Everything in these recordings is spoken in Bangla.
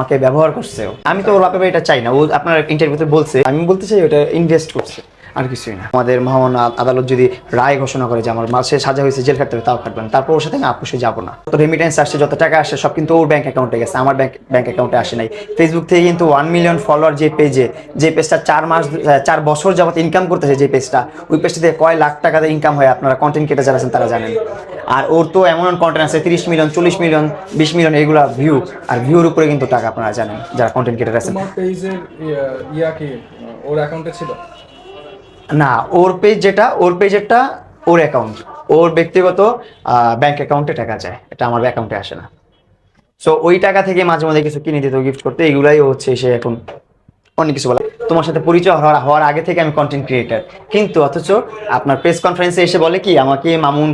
আমাকে ব্যবহার করছে। আমি তো ওর বাপে এটা চাই না। ও আপনার ইন্টারভিউতে বলছে। আমি বলতে চাই ওটা ইনভেস্ট করছে। আর কিছুই না। আমাদের মহামান্য আদ- আদালত যদি রায় ঘোষণা করে যে আমার মাসে সাজা হয়েছে, জেল খাটতে হবে, তাও খাটবেন তারপর ওর সাথে আমি আপুসে যাব না। তো রেমিটেন্স আসছে, যত টাকা আসে সব কিন্তু ওর ব্যাংক অ্যাকাউন্টে গেছে। আমার ব্যাংক ব্যাংক অ্যাকাউন্টে আসে নাই। ফেসবুক থেকে কিন্তু ওয়ান মিলিয়ন ফলোয়ার যে পেজে যে পেজটা চার মাস চার বছর যাবত ইনকাম করতেছে যে পেজটা ওই পেজটা দিয়ে কয় লাখ টাকাতে ইনকাম হয় আপনারা কন্টেন্ট কেটে যারা আছেন তারা জানেন। আর ওর তো এমন কন্টেন্ট আছে, তিরিশ মিলিয়ন চল্লিশ মিলিয়ন বিশ মিলিয়ন এগুলা ভিউ আর ভিউর উপরে কিন্তু টাকা আপনারা জানেন, যারা কন্টেন্ট ক্রিয়েটার আছেন। ওর অ্যাকাউন্টে ছিল? না, ওর পেজ যেটা, ওর পেজেরটা ওর অ্যাকাউন্ট ওর ব্যক্তিগত ব্যাংক অ্যাকাউন্টে টাকা যায়। এটা আমার অ্যাকাউন্টে আসে না। সো ওই টাকা থেকে মাঝে মাঝে কিছু কিনে দিত গিফট করতে। এগুলাই হচ্ছে সে এখন অনেক কিছু বলে। তোমার সাথে পরিচয় হওয়ার হওয়ার আগে থেকে আমি কন্টেন্ট ক্রিয়েটার কিন্তু অথচ আপনার প্রেস কনফারেন্সে এসে বলে কি, আমাকে মামুন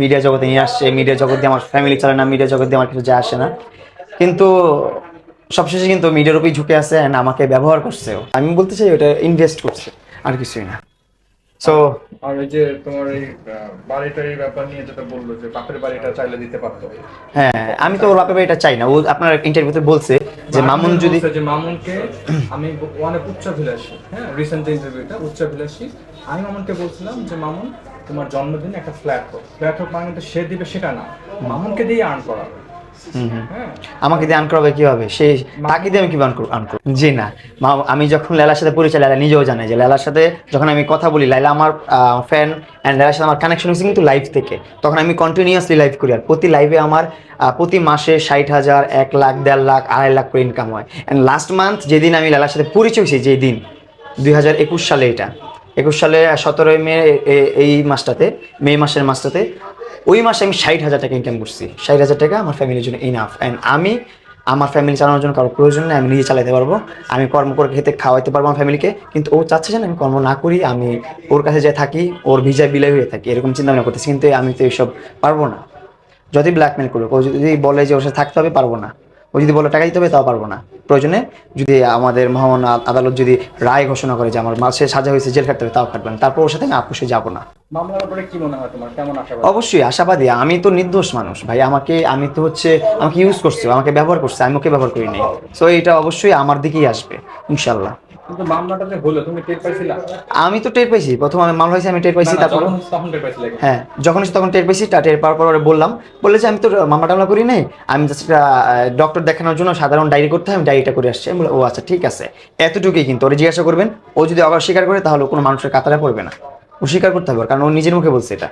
মিডিয়া জগতে নিয়ে আসছে। মিডিয়া জগৎ দিয়ে আমার ফ্যামিলি চলে না মিডিয়া জগৎ দিয়ে আমার কিছু যায় আসে না। কিন্তু সবশেষে কিন্তু মিডিয়ার উপরেই ঝুঁকে আছে and আমাকে ব্যবহার করছে। আমি বলতে চাই ওটা ইনভেস্ট করছে, আর কিছুই না। সো আর এই যে তোমার এই বাড়িটার এই ব্যাপার নিয়ে যেটা বলল যে বাপের বাড়িটা চাইলে দিতে পারতো। হ্যাঁ আমি তো ওর বাপে এটা চাই না। ও আপনার ইন্টারভিউতে বলছে যে মামুন যদি যে মামুনকে আমি অনেক উচ্চাভিলাষী হ্যাঁ রিসেন্ট ইন্টারভিউটা উচ্চাভিলাষী। আমি মামুনকে বলছিলাম যে মামুন তোমার জন্মদিনে একটা ফ্ল্যাট হোক। ফ্ল্যাট হোক মানে সে দিবে সেটা না। মামুনকে দিয়ে আর্ন করা আমাকে দিয়ে আন করাবে কীভাবে? সে তাকে দিয়ে আমি কীভাবে আন করব? জি না। আমি যখন লালার সাথে পরিচয়, লালা নিজেও জানে যে লালার সাথে যখন আমি কথা বলি লাইলা আমার ফ্যান অ্যান্ড লালার সাথে আমার কানেকশন হয়েছে কিন্তু লাইভ থেকে। তখন আমি কন্টিনিউয়াসলি লাইভ করি আর প্রতি লাইভে আমার প্রতি মাসে ষাট হাজার, এক লাখ, দেড় লাখ, আড়াই লাখ করে ইনকাম হয়। অ্যান্ড লাস্ট মান্থ যেদিন আমি লালার সাথে পরিচয় হয়েছি যেই দিন দুই হাজার একুশ সালে এটা। একুশ সালে সতেরোই মে এই মাসটাতে, মে মাসের মাসটাতে, ওই মাসে আমি ষাট হাজার টাকা ইনকাম করছি। ষাট হাজার টাকা আমার ফ্যামিলির জন্য ইনাফ অ্যান্ড আমি, আমার ফ্যামিলি চালানোর জন্য কারও প্রয়োজন নেই, আমি নিজে চালাতে পারব। আমি কর্ম করে খেতে খাওয়াইতে পারব আমার ফ্যামিলিকে কিন্তু ও চাচ্ছে যেন আমি কর্ম না করি, আমি ওর কাছে যাই থাকি, ওর ভিজা বিলাই হয়ে থাকি, এরকম চিন্তা ভাবনা করতেছি। কিন্তু আমি তো এইসব পারব না। যদি ব্ল্যাকমেল করুক, ও যদি বলে যে ওর সাথে থাকতে হবে, পারব না। ও যদি বলে টাকা দিতে হবে তাও পারব না। প্রয়োজনে যদি আমাদের মহামান্য আদালত যদি রায় ঘোষণা করে যে আমার মাসে সাজা হয়েছে জেল খাটতে হবে তাও খাটবেন তারপর ওর সাথে আমি আপুষে যাব না। মনে হয় অবশ্যই আশাবাদী। আমি তো নির্দোষ মানুষ। ভাই আমাকে আমি তো হচ্ছে আমাকে ইউজ করছে আমাকে ব্যবহার করছে আমি ওকে ব্যবহার করিনি সো এটা অবশ্যই আমার দিকেই আসবে ইনশাল্লাহ কিন্তু মামলাটা হলো তুমি টের পাইছিলা? আমি তো টের পাইছি। প্রথম আমি মামলা হয়েছে আমি টের পাইছি তারপর। তখন টের পাইছিলে হ্যাঁ যখন তখন টের পেয়েছি তা টের পাওয়ার পরে বললাম। বলে যে আমি তো মামলা টামলা করি নাই। আমি জাস্ট ডক্টর দেখানোর জন্য সাধারণ ডায়েরি করতে হয় আমি ডায়েরিটা করে আসছি। আমি ও আচ্ছা ঠিক আছে। এতটুকুই কিন্তু। ওরে জিজ্ঞাসা করবেন ও যদি আবার স্বীকার করে তাহলে কোনো মানুষের কাতারে পড়বে না। ও স্বীকার করতে হবে, কারণ ও নিজের মুখে বলছে এটা।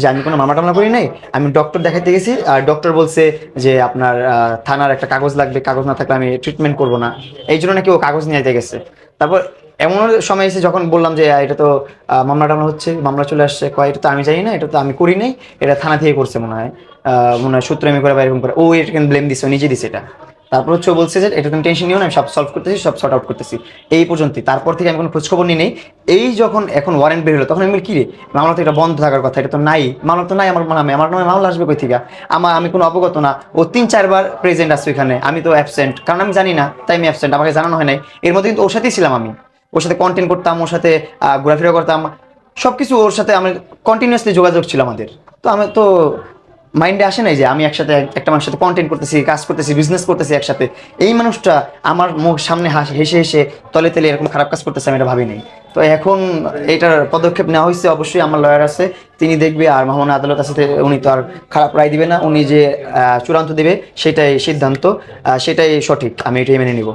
যে আমি কোনো মামলা টামলা করি নাই, আমি ডক্টর দেখাতে গেছি, আর ডক্টর বলছে যে আপনার থানার একটা কাগজ লাগবে, কাগজ না থাকলে আমি ট্রিটমেন্ট করব না। এই জন্য নাকি ও কাগজ নিয়ে যেতে গেছে। তারপর এমন সময় এসে যখন বললাম যে এটা তো মামলা টামলা হচ্ছে, মামলা চলে আসছে, কয়, এটা তো আমি জানি না, এটা তো আমি করি নাই, এটা থানা থেকে করছে মনে হয়। মনে হয় সূত্র আমি করে বা এরকম করে, ও এটা ব্লেম দিছে নিজে দিছে এটা। তারপর হচ্ছে বলছে যে, এটা তুমি টেনশন নিও না, আমি সব সলভ করতেছি, সব সর্ট আউট করতেছি। এই পর্যন্তই। তারপর থেকে আমি কোনো খোঁজখবর নিই নেই। এই যখন এখন ওয়ারেন্ট বের হলো, তখন আমি কি রে, মামলা তো এটা বন্ধ থাকার কথা, এটা তো নাই। মামলা তো নাই আমার নামে আমার নামে মামলা আসবে কই থেকে? আমার আমি কোনো অবগত না। ও তিন চারবার প্রেজেন্ট আছে এখানে আমি তো অ্যাবসেন্ট কারণ আমি জানি না, তাই আমি অ্যাবসেন্ট আমাকে জানানো হয় নাই। এর মধ্যে কিন্তু ওর সাথেই ছিলাম আমি। ওর সাথে কন্টেন্ট করতাম, ওর সাথে ঘোরাফেরা করতাম। সব কিছু ওর সাথে আমি কন্টিনিউয়াসলি যোগাযোগ ছিল আমাদের। তো আমি তো মাইন্ডে আসে নাই যে আমি একসাথে একটা মানুষের সাথে কন্টেন্ট করতেছি, কাজ করতেছি বিজনেস করতেছি একসাথে। এই মানুষটা আমার মুখ সামনে হাসি হেসে হেসে তলে তলে এরকম খারাপ কাজ করতেছে, আমি এটা ভাবি নাই। তো এখন এটার পদক্ষেপ নেওয়া হয়েছে, অবশ্যই আমার লয়ার আছে। তিনি দেখবে আর মহামান্য আদালত আছে, উনি তো আর খারাপ রায় দিবে না। উনি যে চূড়ান্ত দেবে, সেটাই সিদ্ধান্ত। সেটাই সঠিক। আমি এটাই মেনে নিব।